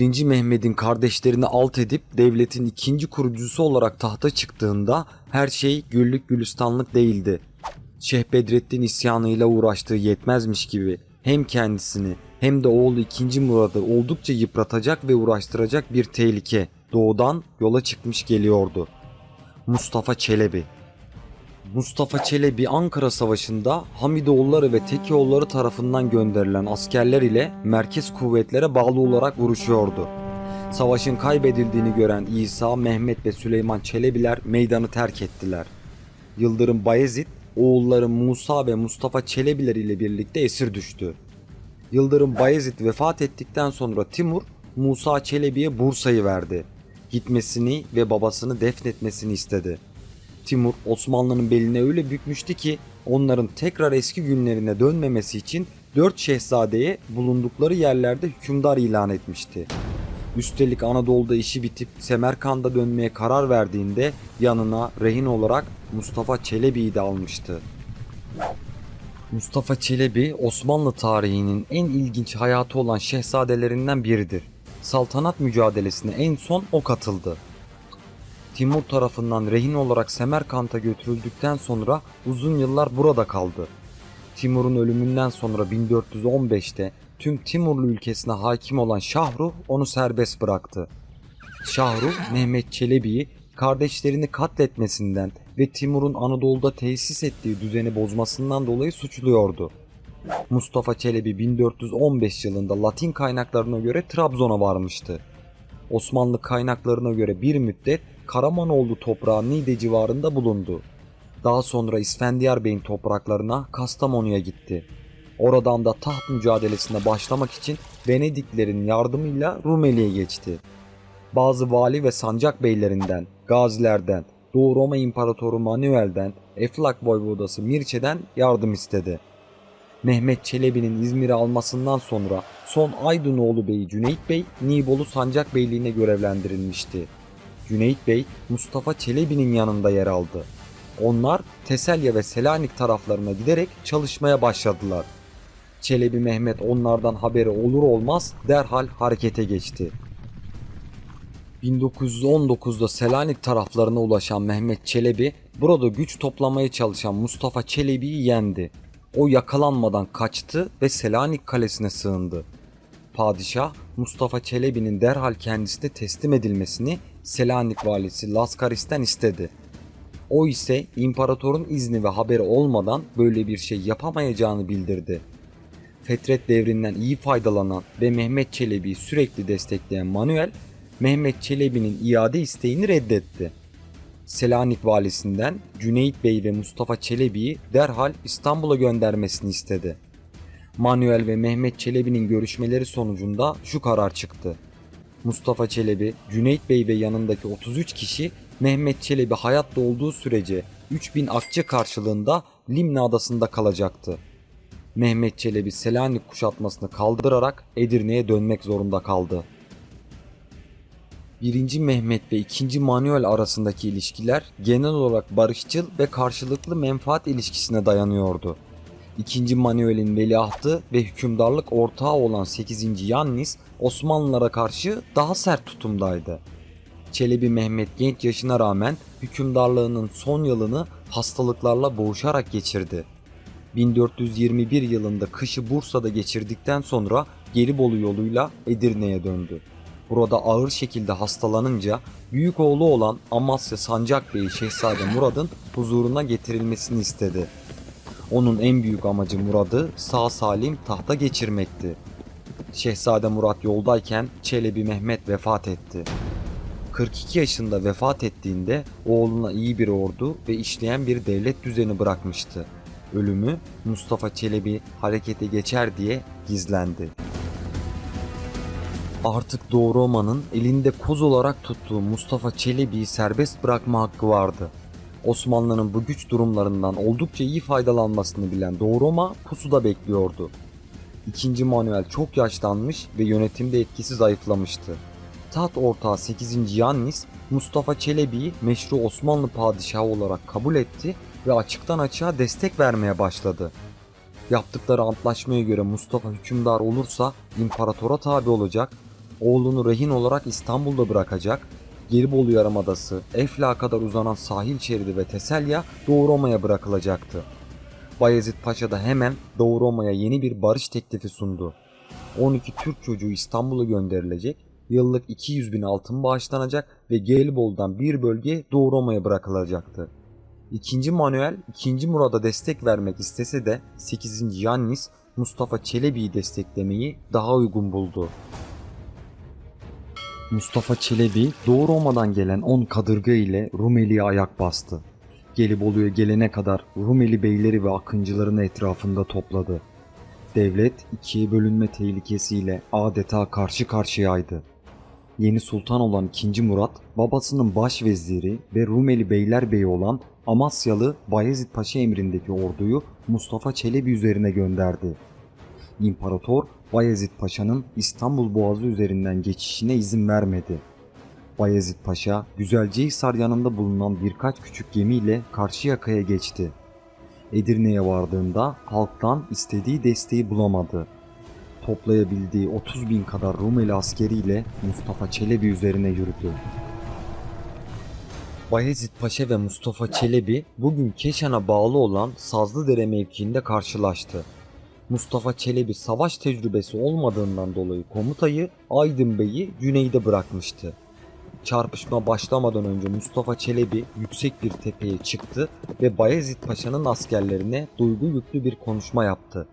1. Mehmet'in kardeşlerini alt edip devletin ikinci kurucusu olarak tahta çıktığında her şey güllük gülistanlık değildi. Şeyh Bedrettin isyanıyla uğraştığı yetmezmiş gibi hem kendisini hem de oğlu 2. Murad'ı oldukça yıpratacak ve uğraştıracak bir tehlike doğudan yola çıkmış geliyordu. Mustafa Çelebi Mustafa Çelebi Ankara Savaşı'nda Hamidoğulları ve Tekioğulları tarafından gönderilen askerler ile merkez kuvvetlere bağlı olarak vuruşuyordu. Savaşın kaybedildiğini gören İsa, Mehmet ve Süleyman Çelebiler meydanı terk ettiler. Yıldırım Bayezid, oğulları Musa ve Mustafa Çelebiler ile birlikte esir düştü. Yıldırım Bayezid vefat ettikten sonra Timur, Musa Çelebi'ye Bursa'yı verdi. Gitmesini ve babasını defnetmesini istedi. Timur Osmanlı'nın beline öyle bükmüştü ki onların tekrar eski günlerine dönmemesi için dört şehzadeye bulundukları yerlerde hükümdar ilan etmişti. Üstelik Anadolu'da işi bitip Semerkant'a dönmeye karar verdiğinde yanına rehin olarak Mustafa Çelebi'yi de almıştı. Mustafa Çelebi Osmanlı tarihinin en ilginç hayatı olan şehzadelerinden biridir. Saltanat mücadelesine en son o katıldı. Timur tarafından rehin olarak Semerkant'a götürüldükten sonra uzun yıllar burada kaldı. Timur'un ölümünden sonra 1415'te tüm Timurlu ülkesine hakim olan Şahruh onu serbest bıraktı. Şahruh Mehmet Çelebi'yi kardeşlerini katletmesinden ve Timur'un Anadolu'da tesis ettiği düzeni bozmasından dolayı suçluyordu. Mustafa Çelebi 1415 yılında Latin kaynaklarına göre Trabzon'a varmıştı. Osmanlı kaynaklarına göre bir müddet Karamanoğlu toprağı Niğde civarında bulundu. Daha sonra İsfendiyar Bey'in topraklarına Kastamonu'ya gitti. Oradan da taht mücadelesine başlamak için Venediklerin yardımıyla Rumeli'ye geçti. Bazı vali ve sancak beylerinden, gazilerden, Doğu Roma İmparatoru Manuel'den, Eflak Voyvodası Mirçe'den yardım istedi. Mehmet Çelebi'nin İzmir'i almasından sonra son Aydınoğlu Bey Cüneyt Bey Nibolu Sancak Beyliğine görevlendirilmişti. Cüneyt Bey Mustafa Çelebi'nin yanında yer aldı. Onlar Teselya ve Selanik taraflarına giderek çalışmaya başladılar. Çelebi Mehmet onlardan haberi olur olmaz derhal harekete geçti. 1919'da Selanik taraflarına ulaşan Mehmet Çelebi burada güç toplamaya çalışan Mustafa Çelebi'yi yendi. O yakalanmadan kaçtı ve Selanik kalesine sığındı. Padişah Mustafa Çelebi'nin derhal kendisine teslim edilmesini Selanik valisi Laskaris'ten istedi. O ise imparatorun izni ve haberi olmadan böyle bir şey yapamayacağını bildirdi. Fetret devrinden iyi faydalanan ve Mehmet Çelebi'yi sürekli destekleyen Manuel, Mehmet Çelebi'nin iade isteğini reddetti. Selanik valisinden Cüneyt Bey ve Mustafa Çelebi'yi derhal İstanbul'a göndermesini istedi. Manuel ve Mehmet Çelebi'nin görüşmeleri sonucunda şu karar çıktı. Mustafa Çelebi, Cüneyt Bey ve yanındaki 33 kişi Mehmet Çelebi hayatta olduğu sürece 3000 akçe karşılığında Limne adasında kalacaktı. Mehmet Çelebi Selanik kuşatmasını kaldırarak Edirne'ye dönmek zorunda kaldı. 1. Mehmet ve 2. Manuel arasındaki ilişkiler genel olarak barışçıl ve karşılıklı menfaat ilişkisine dayanıyordu. 2. Manuel'in veliahtı ve hükümdarlık ortağı olan 8. Yannis Osmanlılara karşı daha sert tutumdaydı. Çelebi Mehmet genç yaşına rağmen hükümdarlığının son yılını hastalıklarla boğuşarak geçirdi. 1421 yılında kışı Bursa'da geçirdikten sonra Gelibolu yoluyla Edirne'ye döndü. Burada ağır şekilde hastalanınca büyük oğlu olan Amasya Sancak Bey Şehzade Murad'ın huzuruna getirilmesini istedi. Onun en büyük amacı Murad'ı sağ salim tahta geçirmekti. Şehzade Murat yoldayken Çelebi Mehmet vefat etti. 42 yaşında vefat ettiğinde oğluna iyi bir ordu ve işleyen bir devlet düzeni bırakmıştı. Ölümü Mustafa Çelebi harekete geçer diye gizlendi. Artık Doğu Roma'nın elinde koz olarak tuttuğu Mustafa Çelebi'yi serbest bırakma hakkı vardı. Osmanlı'nın bu güç durumlarından oldukça iyi faydalanmasını bilen Doğu Roma pusuda bekliyordu. İkinci Manuel çok yaşlanmış ve yönetimde etkisi zayıflamıştı. Taht ortağı 8. Yannis Mustafa Çelebi'yi meşru Osmanlı padişahı olarak kabul etti ve açıktan açığa destek vermeye başladı. Yaptıkları antlaşmaya göre Mustafa hükümdar olursa imparatora tabi olacak, oğlunu rehin olarak İstanbul'da bırakacak, Gelibolu Yarımadası, Efla kadar uzanan sahil şeridi ve Teselya Doğu Roma'ya bırakılacaktı. Bayezid Paşa da hemen Doğu Roma'ya yeni bir barış teklifi sundu. 12 Türk çocuğu İstanbul'a gönderilecek, yıllık 200 bin altın bağışlanacak ve Gelibolu'dan bir bölge Doğu Roma'ya bırakılacaktı. İkinci Manuel, 2. Murad'a destek vermek istese de 8. Yannis Mustafa Çelebi'yi desteklemeyi daha uygun buldu. Mustafa Çelebi Doğu Roma'dan gelen 10 kadırga ile Rumeli'ye ayak bastı. Gelibolu'ya gelene kadar Rumeli beyleri ve akıncılarını etrafında topladı. Devlet ikiye bölünme tehlikesiyle adeta karşı karşıyaydı. Yeni sultan olan 2. Murat, babasının başveziri ve Rumeli beylerbeyi olan Amasyalı Bayezid Paşa emrindeki orduyu Mustafa Çelebi üzerine gönderdi. İmparator Bayezid Paşa'nın İstanbul Boğazı üzerinden geçişine izin vermedi. Bayezid Paşa, Güzelcehisar yanında bulunan birkaç küçük gemiyle Karşıyaka'ya geçti. Edirne'ye vardığında halktan istediği desteği bulamadı. Toplayabildiği 30 bin kadar Rumeli askeriyle Mustafa Çelebi üzerine yürüdü. Bayezid Paşa ve Mustafa Çelebi bugün Keşan'a bağlı olan Sazlıdere mevkiinde karşılaştı. Mustafa Çelebi savaş tecrübesi olmadığından dolayı komutayı Aydın Bey'i güneyde bırakmıştı. Çarpışma başlamadan önce Mustafa Çelebi yüksek bir tepeye çıktı ve Bayezid Paşa'nın askerlerine duygu yüklü bir konuşma yaptı.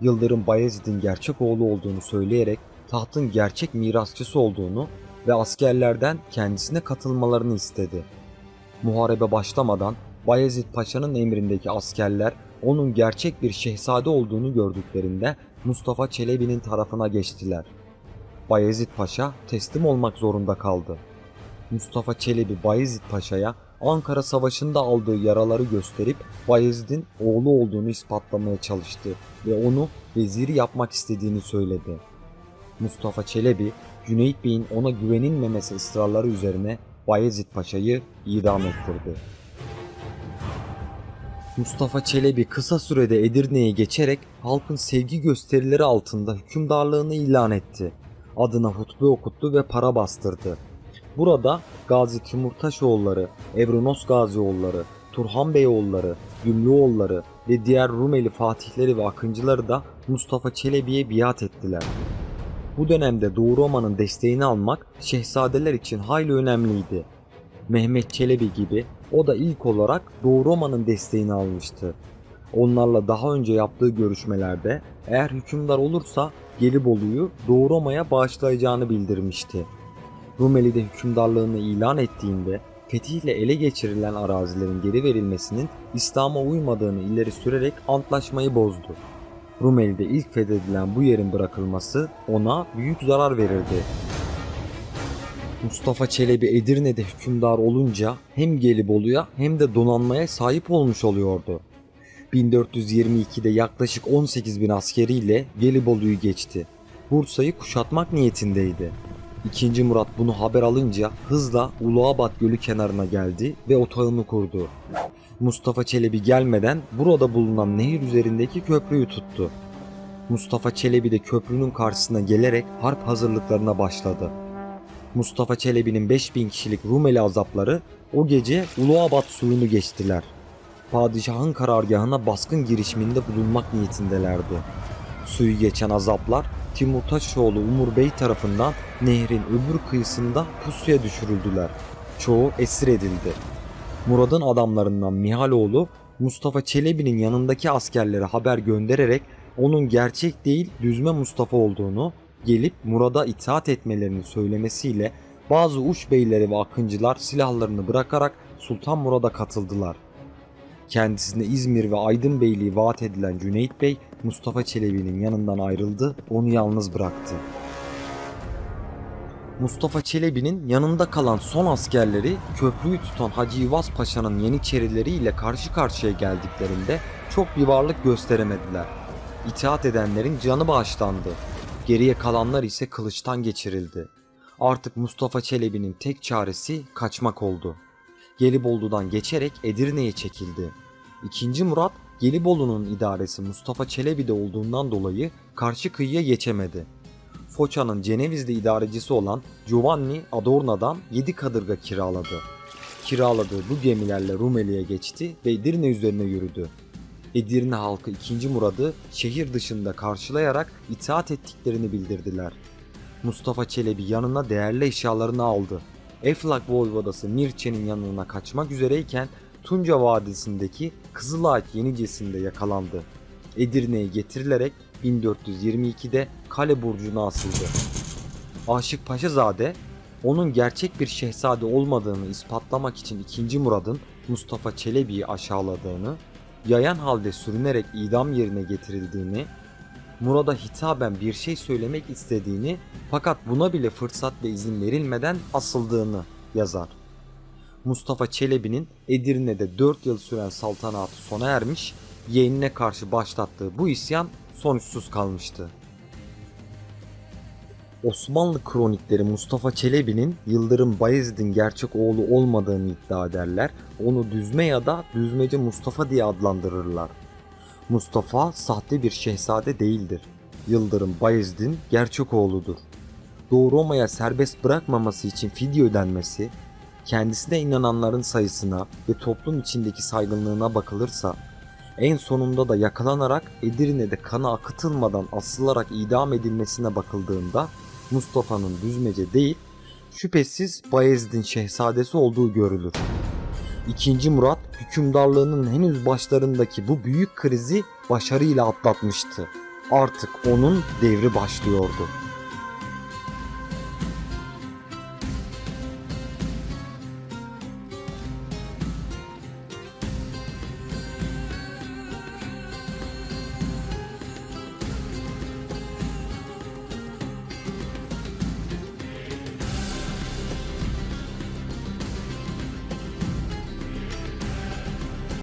Yıldırım Bayezid'in gerçek oğlu olduğunu söyleyerek tahtın gerçek mirasçısı olduğunu ve askerlerden kendisine katılmalarını istedi. Muharebe başlamadan Bayezid Paşa'nın emrindeki askerler onun gerçek bir şehzade olduğunu gördüklerinde Mustafa Çelebi'nin tarafına geçtiler. Bayezid Paşa teslim olmak zorunda kaldı. Mustafa Çelebi Bayezid Paşa'ya Ankara Savaşı'nda aldığı yaraları gösterip Bayezid'in oğlu olduğunu ispatlamaya çalıştı ve onu veziri yapmak istediğini söyledi. Mustafa Çelebi, Cüneyt Bey'in ona güvenilmemesi ısrarları üzerine Bayezid Paşa'yı idam ettirdi. Mustafa Çelebi kısa sürede Edirne'ye geçerek halkın sevgi gösterileri altında hükümdarlığını ilan etti. Adına hutbe okuttu ve para bastırdı. Burada Gazi Timurtaşoğulları, Evronos Gazioğulları, Turhan Beyoğulları, Gümrüoğulları ve diğer Rumeli fatihleri ve akıncıları da Mustafa Çelebi'ye biat ettiler. Bu dönemde Doğu Roma'nın desteğini almak şehzadeler için hayli önemliydi. Mehmet Çelebi gibi o da ilk olarak Doğu Roma'nın desteğini almıştı. Onlarla daha önce yaptığı görüşmelerde eğer hükümdar olursa Gelibolu'yu Doğu Roma'ya bağışlayacağını bildirmişti. Rumeli'de hükümdarlığını ilan ettiğinde fetihle ele geçirilen arazilerin geri verilmesinin İslam'a uymadığını ileri sürerek antlaşmayı bozdu. Rumeli'de ilk fethedilen bu yerin bırakılması ona büyük zarar verirdi. Mustafa Çelebi Edirne'de hükümdar olunca hem Gelibolu'ya hem de donanmaya sahip olmuş oluyordu. 1422'de yaklaşık 18 bin askeriyle Gelibolu'yu geçti. Bursa'yı kuşatmak niyetindeydi. İkinci Murat bunu haber alınca hızla Uluabat Gölü kenarına geldi ve otağını kurdu. Mustafa Çelebi gelmeden burada bulunan nehir üzerindeki köprüyü tuttu. Mustafa Çelebi de köprünün karşısına gelerek harp hazırlıklarına başladı. Mustafa Çelebi'nin 5000 kişilik Rumeli azapları o gece Uluabat suyunu geçtiler. Padişahın karargahına baskın girişiminde bulunmak niyetindelerdi. Suyu geçen azaplar Timurtaşoğlu Umur Bey tarafından nehrin öbür kıyısında pusuya düşürüldüler. Çoğu esir edildi. Murad'ın adamlarından Mihaloğlu Mustafa Çelebi'nin yanındaki askerlere haber göndererek onun gerçek değil düzme Mustafa olduğunu gelip Murad'a itaat etmelerini söylemesiyle bazı uç beyleri ve akıncılar silahlarını bırakarak Sultan Murad'a katıldılar. Kendisine İzmir ve Aydın Beyliği vaat edilen Cüneyt Bey Mustafa Çelebi'nin yanından ayrıldı, onu yalnız bıraktı. Mustafa Çelebi'nin yanında kalan son askerleri köprüyü tutan Hacı Yivaz Paşa'nın Yeniçerileri ile karşı karşıya geldiklerinde çok bir varlık gösteremediler. İtaat edenlerin canı bağışlandı. Geriye kalanlar ise kılıçtan geçirildi. Artık Mustafa Çelebi'nin tek çaresi kaçmak oldu. Gelibolu'dan geçerek Edirne'ye çekildi. İkinci Murat Gelibolu'nun idaresi Mustafa Çelebi'de olduğundan dolayı karşı kıyıya geçemedi. Foça'nın Cenevizli idarecisi olan Giovanni Adorna'dan 7 kadırga kiraladı. Kiraladığı bu gemilerle Rumeli'ye geçti ve Edirne üzerine yürüdü. Edirne halkı 2. Murad'ı şehir dışında karşılayarak itaat ettiklerini bildirdiler. Mustafa Çelebi yanına değerli eşyalarını aldı. Eflak Voyvodası Mirçe'nin yanına kaçmak üzereyken Tunca Vadisi'ndeki Kızılağaç Yenicesi'nde yakalandı. Edirne'ye getirilerek 1422'de kale burcuna asıldı. Aşık Paşazade onun gerçek bir şehzade olmadığını ispatlamak için 2. Murad'ın Mustafa Çelebi'yi aşağıladığını, yayan halde sürünerek idam yerine getirildiğini, Murad'a hitaben bir şey söylemek istediğini fakat buna bile fırsat ve izin verilmeden asıldığını yazar. Mustafa Çelebi'nin Edirne'de 4 yıl süren saltanatı sona ermiş, yeğenine karşı başlattığı bu isyan sonuçsuz kalmıştı. Osmanlı kronikleri Mustafa Çelebi'nin Yıldırım Bayezid'in gerçek oğlu olmadığını iddia ederler. Onu düzme ya da düzmece Mustafa diye adlandırırlar. Mustafa sahte bir şehzade değildir. Yıldırım Bayezid'in gerçek oğludur. Doğu Roma'ya serbest bırakmaması için fidye ödenmesi, kendisine inananların sayısına ve toplum içindeki saygınlığına bakılırsa, en sonunda da yakalanarak Edirne'de kanı akıtılmadan asılarak idam edilmesine bakıldığında Mustafa'nın düzmece değil, şüphesiz Bayezid'in şehzadesi olduğu görülür. İkinci Murat hükümdarlığının henüz başlarındaki bu büyük krizi başarıyla atlatmıştı. Artık onun devri başlıyordu.